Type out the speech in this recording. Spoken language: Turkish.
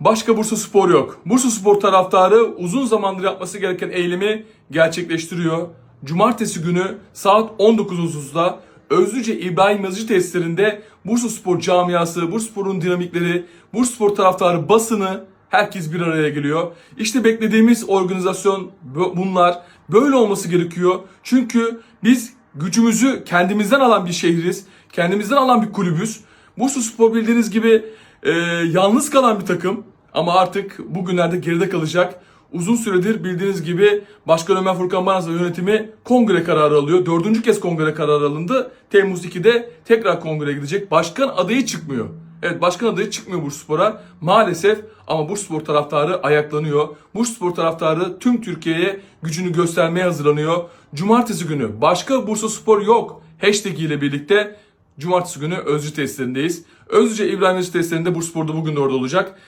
Başka Bursa Spor yok. Bursa Spor taraftarı uzun zamandır yapması gereken eylemi gerçekleştiriyor. Cumartesi günü saat 19.30'da Özlüce İbrahim Yazıcı testlerinde Bursa Spor camiası, Bursa Spor'un dinamikleri, Bursa Spor taraftarı basını herkes bir araya geliyor. İşte beklediğimiz organizasyon bu- bunlar. Böyle olması gerekiyor. Çünkü biz gücümüzü kendimizden alan bir şehriz. Kendimizden alan bir kulübüz. Bursa Spor bildiğiniz gibi e, yalnız kalan bir takım. Ama artık bugünlerde geride kalacak. Uzun süredir bildiğiniz gibi Başkan Ömer Furkan Banaz ve yönetimi kongre kararı alıyor. Dördüncü kez kongre kararı alındı. Temmuz 2'de tekrar kongreye gidecek. Başkan adayı çıkmıyor. Evet başkan adayı çıkmıyor Bursaspor'a. Maalesef ama Bursaspor taraftarı ayaklanıyor. Bursaspor taraftarı tüm Türkiye'ye gücünü göstermeye hazırlanıyor. Cumartesi günü başka Bursaspor yok. Hashtag ile birlikte Cumartesi günü Özcü testlerindeyiz. Özcü İbrahim Özcü testlerinde Bursaspor'da bugün de orada olacak.